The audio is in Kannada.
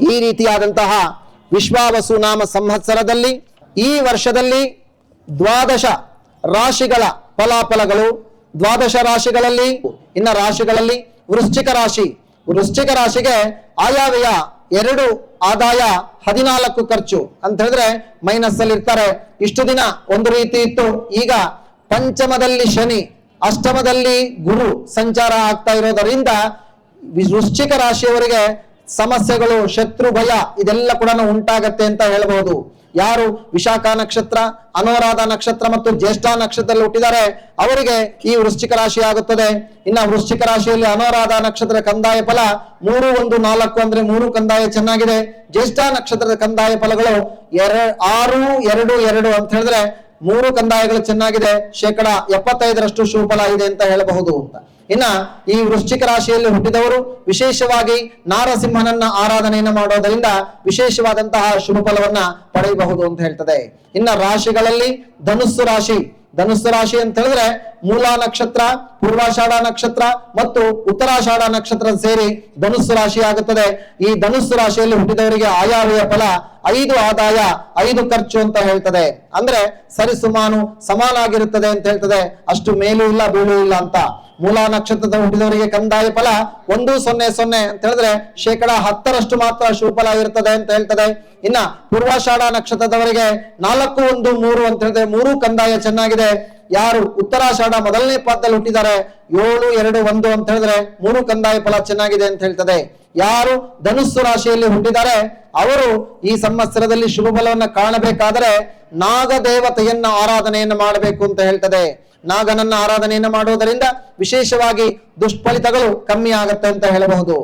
ಈ ರೀತಿಯಾದಂತಹ ವಿಶ್ವಾವಸು ನಾಮ ಸಂವತ್ಸರದಲ್ಲಿ ಈ ವರ್ಷದಲ್ಲಿ ದ್ವಾದಶ ರಾಶಿಗಳ ಫಲಾಫಲಗಳು. ದ್ವಾದಶ ರಾಶಿಗಳಲ್ಲಿ, ಇನ್ನ ರಾಶಿಗಳಲ್ಲಿ ವೃಶ್ಚಿಕ ರಾಶಿ. ವೃಶ್ಚಿಕ ರಾಶಿಗೆ ಆಯಾವ್ಯಯ ಎರಡು, ಆದಾಯ ಹದಿನಾಲ್ಕು ಖರ್ಚು. ಅಂತ ಹೇಳಿದ್ರೆ ಮೈನಸ್ ಅಲ್ಲಿ ಇರ್ತಾರೆ. ಇಷ್ಟು ದಿನ ಒಂದು ರೀತಿ ಇತ್ತು. ಈಗ ಪಂಚಮದಲ್ಲಿ ಶನಿ, ಅಷ್ಟಮದಲ್ಲಿ ಗುರು ಸಂಚಾರ ಆಗ್ತಾ ಇರೋದರಿಂದ ವೃಶ್ಚಿಕ ರಾಶಿಯವರಿಗೆ ಸಮಸ್ಯೆಗಳು, ಶತ್ರು, ಭಯ, ಇದೆಲ್ಲ ಕೂಡ ಉಂಟಾಗತ್ತೆ ಅಂತ ಹೇಳಬಹುದು ಯಾರು ವಿಶಾಖ ನಕ್ಷತ್ರ, ಅನುರಾಧ ನಕ್ಷತ್ರ ಮತ್ತು ಜ್ಯೇಷ್ಠ ನಕ್ಷತ್ರದಲ್ಲಿ ಹುಟ್ಟಿದ್ದಾರೆ ಅವರಿಗೆ ಈ ವೃಶ್ಚಿಕ ರಾಶಿ ಆಗುತ್ತದೆ. ಇನ್ನ ವೃಶ್ಚಿಕ ರಾಶಿಯಲ್ಲಿ ಅನುರಾಧ ನಕ್ಷತ್ರದ ಕಂದಾಯ ಫಲ ಮೂರು, ಒಂದು, ನಾಲ್ಕು ಅಂದ್ರೆ ಮೂರು ಕಂದಾಯ ಚೆನ್ನಾಗಿದೆ. ಜ್ಯೇಷ್ಠ ನಕ್ಷತ್ರದ ಕಂದಾಯ ಫಲಗಳು ಎರ, ಆರು, ಎರಡು ಎರಡು ಅಂತ ಹೇಳಿದ್ರೆ ಮೂರು ಕಂದಾಯಗಳು ಚೆನ್ನಾಗಿದೆ. ಶೇಕಡ ಎಪ್ಪತ್ತೈದರಷ್ಟು ಶುಭಫಲ ಇದೆ ಅಂತ ಹೇಳಬಹುದು ಅಂತ. ಇನ್ನ ಈ ವೃಶ್ಚಿಕ ರಾಶಿಯಲ್ಲಿ ಹುಟ್ಟಿದವರು ವಿಶೇಷವಾಗಿ ನಾರಸಿಂಹನನ್ನ ಆರಾಧನೆಯನ್ನ ಮಾಡೋದರಿಂದ ವಿಶೇಷವಾದಂತಹ ಶುಭ ಫಲವನ್ನ ಪಡೆಯಬಹುದು ಅಂತ ಹೇಳ್ತದೆ. ಇನ್ನ ರಾಶಿಗಳಲ್ಲಿ ಧನುಸ್ಸು ರಾಶಿ. ಧನುಸ್ಸು ರಾಶಿ ಅಂತ ಹೇಳಿದ್ರೆ ಮೂಲ ನಕ್ಷತ್ರ, ಪೂರ್ವಾಷಾಢ ನಕ್ಷತ್ರ ಮತ್ತು ಉತ್ತರಾಷಾಢ ನಕ್ಷತ್ರ ಸೇರಿ ಧನುಸ್ಸು ರಾಶಿ ಆಗುತ್ತದೆ. ಈ ಧನುಸ್ಸು ರಾಶಿಯಲ್ಲಿ ಹುಟ್ಟಿದವರಿಗೆ ಆಯಾವ್ಯ ಫಲ ಐದು ಆದಾಯ, ಐದು ಖರ್ಚು ಅಂತ ಹೇಳ್ತದೆ. ಅಂದ್ರೆ ಸರಿಸುಮಾನು ಸಮಾನಾಗಿರುತ್ತದೆ ಅಂತ ಹೇಳ್ತದೆ. ಅಷ್ಟು ಮೇಲೂ ಇಲ್ಲ, ಬೀಳು ಇಲ್ಲ ಅಂತ. ಮೂಲ ನಕ್ಷತ್ರದ ಹುಟ್ಟಿದವರಿಗೆ ಕಂದಾಯ ಫಲ ಒಂದು ಸೊನ್ನೆ ಸೊನ್ನೆ ಅಂತ ಹೇಳಿದ್ರೆ ಶೇಕಡ ಹತ್ತರಷ್ಟು ಮಾತ್ರ ಶುಭಫಲ ಇರ್ತದೆ ಅಂತ ಹೇಳ್ತದೆ. ಇನ್ನ ಪೂರ್ವಾಷಾಢ ನಕ್ಷತ್ರದವರಿಗೆ ನಾಲ್ಕು ಒಂದು ಮೂರು ಅಂತ ಹೇಳಿದ್ರೆ ಮೂರು ಕಂದಾಯ ಚೆನ್ನಾಗಿದೆ. ಯಾರು ಉತ್ತರಾಷಾಢ ಮೊದಲನೇ ಪಾದದಲ್ಲಿ ಹುಟ್ಟಿದ್ದಾರೆ? ಏಳು, ಎರಡು, ಒಂದು ಅಂತ ಹೇಳಿದ್ರೆ ಮೂರು ಕಂದಾಯ ಫಲ ಚೆನ್ನಾಗಿದೆ ಅಂತ ಹೇಳ್ತದೆ. ಯಾರು ಧನುಸ್ಸು ರಾಶಿಯಲ್ಲಿ ಹುಟ್ಟಿದ್ದಾರೆ? ಅವರು ಈ ಸಂವತ್ಸರದಲ್ಲಿ ಶುಭ ಫಲವನ್ನ ಕಾಣಬೇಕಾದರೆ ನಾಗದೇವತೆಯನ್ನ ಆರಾಧನೆಯನ್ನ ಮಾಡಬೇಕು ಅಂತ ಹೇಳ್ತದೆ. ನಾಗನನ್ನ ಆರಾಧನೆಯನ್ನ ಮಾಡುವುದರಿಂದ ವಿಶೇಷವಾಗಿ ದುಷ್ಫಲಿತಗಳು ಕಮ್ಮಿ ಆಗತ್ತೆ ಅಂತ ಹೇಳಬಹುದು.